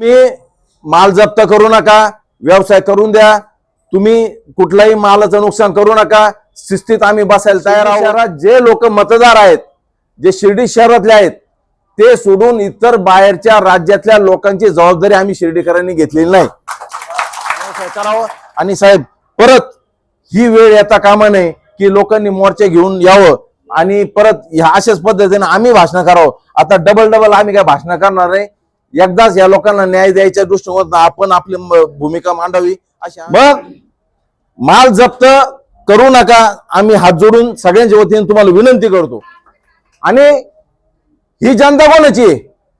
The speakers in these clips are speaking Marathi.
तुम्ही माल जप्त करू नका व्यवसाय करून द्या. तुम्ही कुठल्याही मालाचं नुकसान करू नका. शिस्तीत आम्ही बसायला तयार आहोत. जे लोक मतदार आहेत जे शिर्डी शहरातले आहेत ते सोडून इतर बाहेरच्या राज्यातल्या लोकांची जबाबदारी आम्ही शिर्डीकरांनी घेतलेली नाही. करावं. आणि साहेब परत ही वेळ येता कामा नये की लोकांनी मोर्चे घेऊन यावं. आणि परत ह्या अशाच पद्धतीने आम्ही भाषण करावं. आता डबल डबल आम्ही काय भाषण करणार नाही. एकदाच या लोकांना न्याय द्यायच्या दृष्टीकोनातून आपण आपली भूमिका मांडावी अशा मग माल जप्त करू नका आम्ही हात जोडून सगळ्यांच्या वतीने तुम्हाला विनंती करतो. आणि ही जनता कोणाची?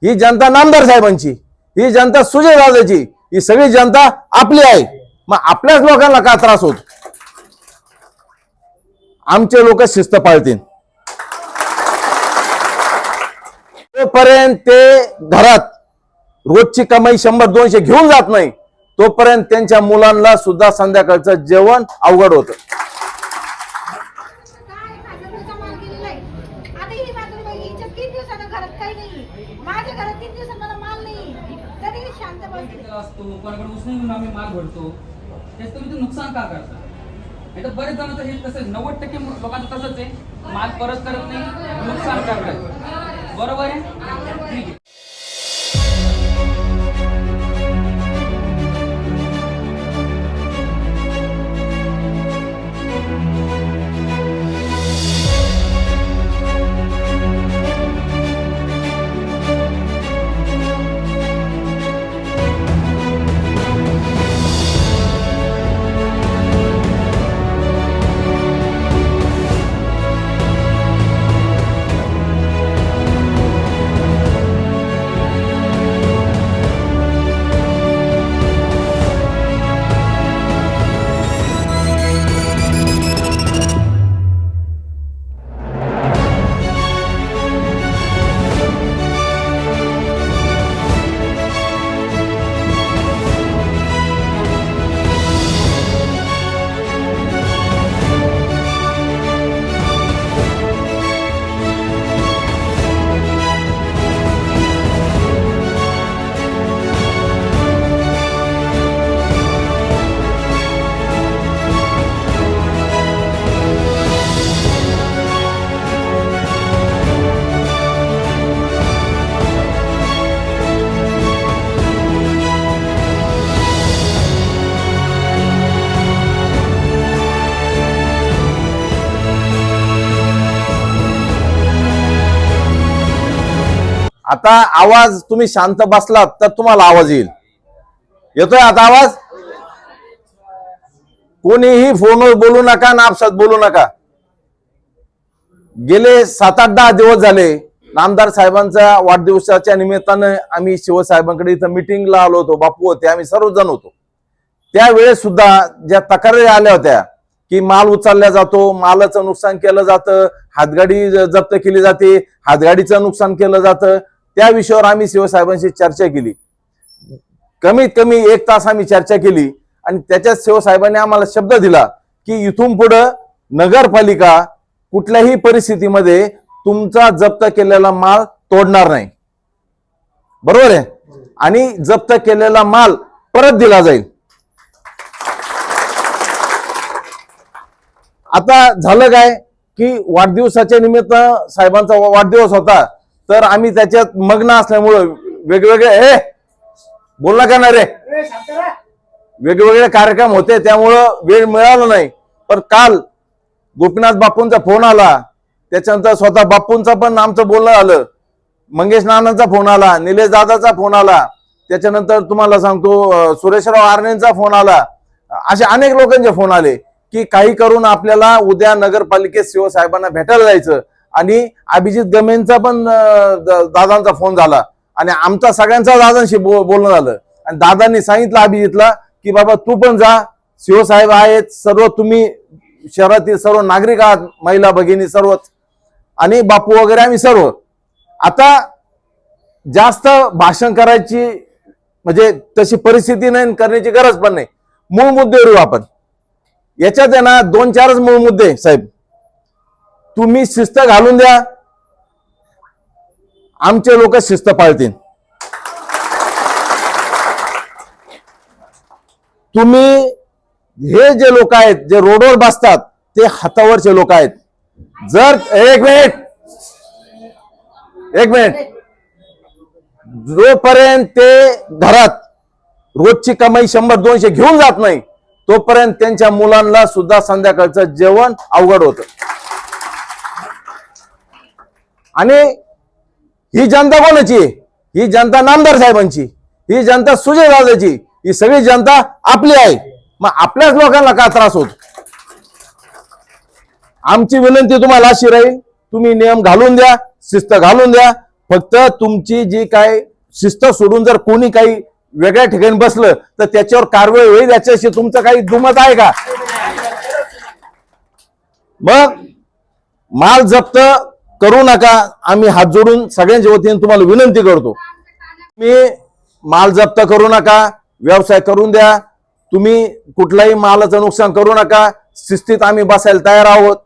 ही जनता नामदार साहेबांची ही जनता सुजय राजाची ही सगळी जनता आपली आहे. मग आपल्याच लोकांना का त्रास होत? आमचे लोक शिस्त पाळतील. तोपर्यंत ते घरात रोजची कमाई शंभर दोनशे घेऊन जात नाही तोपर्यंत त्यांच्या मुलांना सुद्धा संध्याकाळचं जेवण अवघड होत. नुकसान का करता बरेच जण हे तसं नव्वद टक्के लोकांचं तसंच आहे. माल परत करत नाही नुकसान करतात आता आवाज तुम्ही शांत बसलात तर तुम्हाला आवाज येईल. येतोय आता आवाज? कोणीही फोनवर बोलू नका नापसात बोलू नका. गेले सात आठ दहा दिवस झाले नामदार साहेबांच्या वाढदिवसाच्या निमित्तानं आम्ही शिवसाहेबांकडे इथं मिटिंगला आलो होतो बापू होते आम्ही सर्वजण होतो. त्यावेळेस सुद्धा ज्या तक्रारी आल्या होत्या की माल उचलला जातो मालाचं नुकसान केलं जातं हातगाडी जप्त केली जाते हातगाडीचं नुकसान केलं जातं त्या विषयावर आम्ही शिवसाहेबांशी चर्चा केली. कमीत कमी एक तास आम्ही चर्चा केली आणि त्याच्यात शिवसाहेबांनी आम्हाला शब्द दिला की इथून पुढं नगरपालिका कुठल्याही परिस्थितीमध्ये तुमचा जप्त केलेला माल तोडणार नाही. बरोबर आहे? आणि जप्त केलेला माल परत दिला जाईल. आता झालं काय की वाढदिवसाच्या निमित्त साहेबांचा वाढदिवस होता. तर आम्ही त्याच्यात मग्न असल्यामुळं वेगवेगळे ए बोलला का ना रे वेगवेगळे कार्यक्रम होते त्यामुळं वेळ मिळाला नाही. पण काल गोपीनाथ बापूंचा फोन आला. त्याच्यानंतर स्वतः बापूंचा पण आमचं बोलणं आलं मंगेश नानांचा फोन आला निलेश दादाचा फोन आला. त्याच्यानंतर तुम्हाला सांगतो सुरेशराव आर्णेंचा फोन आला. असे अनेक लोकांचे फोन आले की काही करून आपल्याला उद्या नगरपालिकेत शिवसाहेबांना भेटायला जायचं. आणि अभिजित गमेंचा पण दादांचा फोन झाला. आणि आमचा सगळ्यांचा दादांशी बो- बोलणं झालं. आणि दादांनी सांगितलं अभिजितला की बाबा तू पण जा. शिवसाहेब आहेत. सर्व तुम्ही शहरातील सर्व नागरिक आहात. महिला भगिनी सर्वच. आणि बापू वगैरे आम्ही सर्व. आता जास्त भाषण करायची म्हणजे तशी परिस्थिती नाही करण्याची गरज पण नाही. मूळ मुद्दे येऊ आपण. याच्यात आहे ना दोन चारच मूळ मुद्दे साहेब. तुम्ही शिस्त घालून द्या. आमचे लोक शिस्त पाळतील. तुम्ही हे जे लोक आहेत जे रोडवर बसतात ते हातावरचे लोक आहेत. जर एक मिनिट. एक मिनिट. जोपर्यंत ते घरात रोजची कमाई शंभर दोनशे घेऊन जात नाही तोपर्यंत त्यांच्या मुलांना सुद्धा संध्याकाळचं जेवण अवघड होतं. आणि ही जनता कोणाची? आहे? ही जनता नामदार साहेबांची. ही जनता सुजय दादाची. ही सगळी जनता आपली आहे. मग आपल्याच लोकांना का त्रास होतो? आमची विनंती तुम्हाला अशी राहील तुम्ही नियम घालून द्या शिस्त घालून द्या. फक्त तुमची जी काय शिस्त सोडून जर कोणी काही वेगळ्या ठिकाणी बसलं तर त्याच्यावर कारवाई होईल याच्याशी तुमचं काही दुमत आहे का? मग माल जप्त करू नका. आम्ही हात जोडून सगळ्यांच्या वतीने तुम्हाला विनंती करतो. मी माल जप्त करू नका. व्यवसाय करून द्या. तुम्ही कुठलाही मालाचं नुकसान करू नका. शिस्तीत आम्ही बसायला तयार आहोत.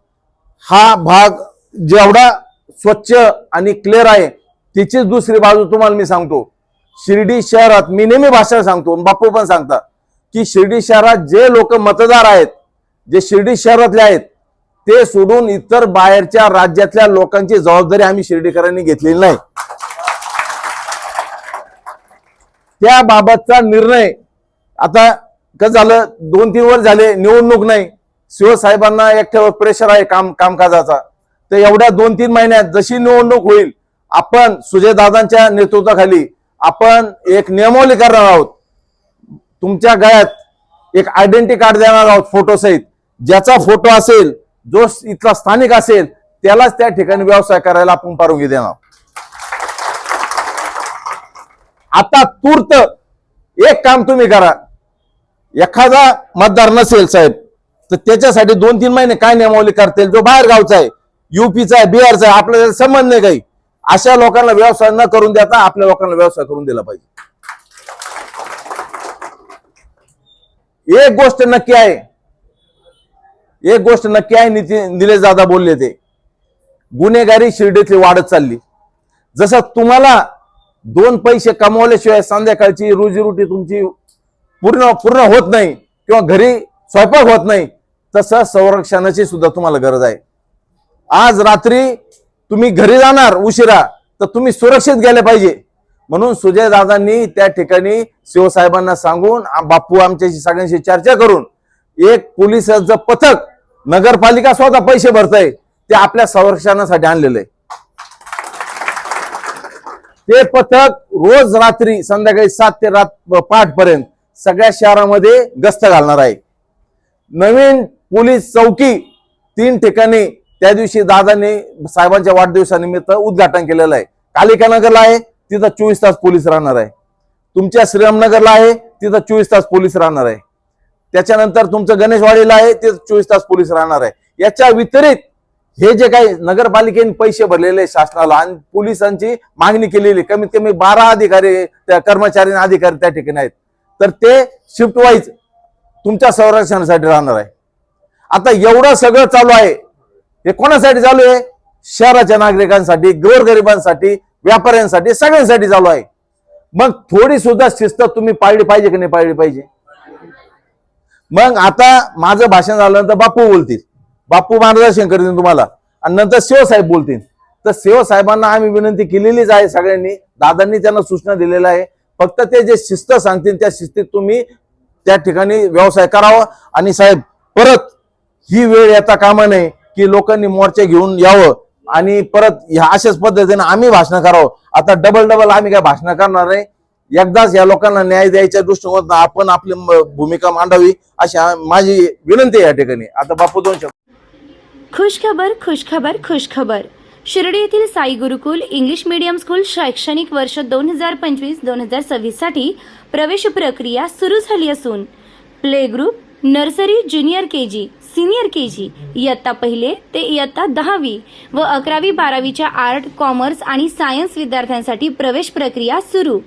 हा भाग जेवढा स्वच्छ आणि क्लिअर आहे तिचीच दुसरी बाजू तुम्हाला मी सांगतो. शिर्डी शहरात मी नेहमी भाषा सांगतो आणि बापू पण सांगतात की शिर्डी शहरात जे लोक मतदार आहेत जे शिर्डी शहरातले आहेत ते सोडून इतर बाहेरच्या राज्यातल्या लोकांची जबाबदारी आम्ही शिर्डीकरांनी घेतलेली नाही. त्याबाबतचा निर्णय आता कसं झालं दोन तीन वर्ष झाले निवडणूक नाही. शिवसाहेबांना एकट्यावर प्रेशर आहे काम कामकाजाचा. तर एवढ्या दोन तीन महिन्यात जशी निवडणूक होईल आपण सुजयदादांच्या नेतृत्वाखाली आपण एक नियमावली करणार आहोत. तुमच्या गळ्यात एक आयडेंटिटी कार्ड देणार आहोत फोटोसहित ज्याचा फोटो असेल जो इथला स्थानिक असेल त्यालाच त्या ठिकाणी व्यवसाय करायला आपण परवानगी देणार. आता तूर्त एक काम तुम्ही करा. एखादा मतदार नसेल साहेब तर त्याच्यासाठी दोन तीन महिने काय नियमावली करतील? जो बाहेर गावचा आहे युपीचा आहे बिहारचा आहे आपल्याला संबंध नाही काही. अशा लोकांना व्यवसाय न करून देता आपल्या लोकांना व्यवसाय करून दिला पाहिजे. एक गोष्ट नक्की आहे एक गोष्ट नक्की आहे नितीन निलेश दादा बोलले ते. गुन्हेगारी शिर्डीतली वाढत चालली. जसं तुम्हाला दोन पैसे कमवल्याशिवाय संध्याकाळची रोजीरोटी तुमची पूर्ण पूर्ण होत नाही किंवा घरी स्वयंपाक होत नाही तसं संरक्षणाची सुद्धा तुम्हाला गरज आहे. आज रात्री तुम्ही घरी जाणार उशिरा तर तुम्ही सुरक्षित गेले पाहिजे. म्हणून सुजय दादांनी त्या ठिकाणी शिवसाहेबांना सांगून बापू आमच्याशी सगळ्यांशी चर्चा करून एक पोलिसाचं पथक नगरपालिका स्वतः पैसे भरतय ते आपल्या संरक्षणासाठी आणलेलं आहे. ते पथक रोज रात्री संध्याकाळी सात ते रात पाठ पर्यंत सगळ्या शहरामध्ये गस्त घालणार आहे. नवीन पोलीस चौकी तीन ठिकाणी त्या दिवशी दादाने साहेबांच्या वाढदिवसानिमित्त उद्घाटन केलेलं आहे. कालिकानगरला आहे तिथं चोवीस तास पोलीस राहणार आहे. तुमच्या श्रीरामनगरला आहे तिथं चोवीस तास पोलीस राहणार आहे. त्याच्यानंतर तुमचं गणेशवाडीला आहे ते चोवीस तास पोलीस राहणार आहे. याच्या व्यतिरिक्त हे जे काही नगरपालिकेने पैसे भरलेले शासनाला आणि पोलिसांची मागणी केलेली कमीत कमी बारा अधिकारी त्या कर्मचारी अधिकारी त्या ठिकाणी आहेत. तर ते शिफ्ट वाईज तुमच्या संरक्षणासाठी राहणार आहे. आता एवढं सगळं चालू आहे. हे कोणासाठी चालू आहे? शहराच्या नागरिकांसाठी गोरगरिबांसाठी व्यापाऱ्यांसाठी सगळ्यांसाठी चालू आहे. मग थोडी सुद्धा शिस्त तुम्ही पाळली पाहिजे की नाही पाळली पाहिजे? मग आता माझं भाषण झाल्यानंतर बापू बोलतील. बापू मार्गदर्शन करतील तुम्हाला. आणि नंतर शिवसाहेब बोलतील. तर शिवसाहेबांना आम्ही विनंती केलेलीच आहे सगळ्यांनी. दादांनी त्यांना सूचना दिलेल्या आहे. फक्त ते जे शिस्त सांगतील त्या शिस्तीत तुम्ही त्या ठिकाणी व्यवसाय करावा. आणि साहेब परत ही वेळ येता कामा नये की लोकांनी मोर्चे घेऊन यावं. आणि परत ह्या अशाच पद्धतीने आम्ही भाषण करावं. आता डबल डबल आम्ही काय भाषण करणार नाही. एकदाच या लोकांना न्याय द्यायच्या दृष्टीकोनातून आपण आपली म- भूमिका मांडावी अशा माझी विनंती आहे या ठिकाणी. आता बापू दोन शब्द. खुशखबर खुशखबर खुशखबर शिर्डी येथील Sai Gurukul English medium school शैक्षणिक वर्ष दोन हजार पंचवीस दोन हजार सव्वीससाठी प्रवेश प्रक्रिया सुरू झाली असून play group nursery junior K G senior K G इयत्ता पहिले ते इयत्ता दहावी व अकरावी बारावीच्या आर्ट कॉमर्स आणि सायन्स विद्यार्थ्यांसाठी प्रवेश प्रक्रिया सुरू.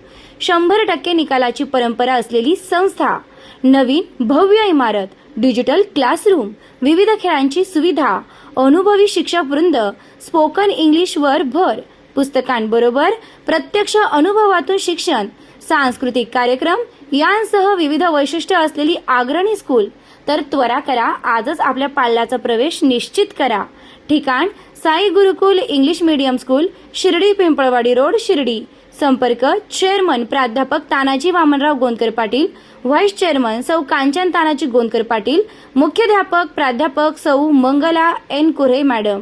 शंभर टक्के निकालाची परंपरा असलेली संस्था नवीन भव्य इमारत डिजिटल क्लासरूम विविध खेळांची सुविधा अनुभवी शिक्षक वृंद स्पोकन इंग्लिशवर भर पुस्तकांबरोबर प्रत्यक्ष अनुभवातून शिक्षण सांस्कृतिक कार्यक्रम यांसह विविध वैशिष्ट्य असलेली अग्रणी स्कूल तर त्वरा करा आजच आपल्या पाल्याचा प्रवेश निश्चित करा. ठिकाण Sai Gurukul English medium school Shirdi Pimpalwadi road Shirdi. संपर्क चेअरमन प्राध्यापक तानाजी वामनराव गोंदकर पाटील व्हाईस चेअरमन सौ कांचन तानाजी गोंदकर पाटील मुख्याध्यापक प्राध्यापक सौ Mangala N Kure madam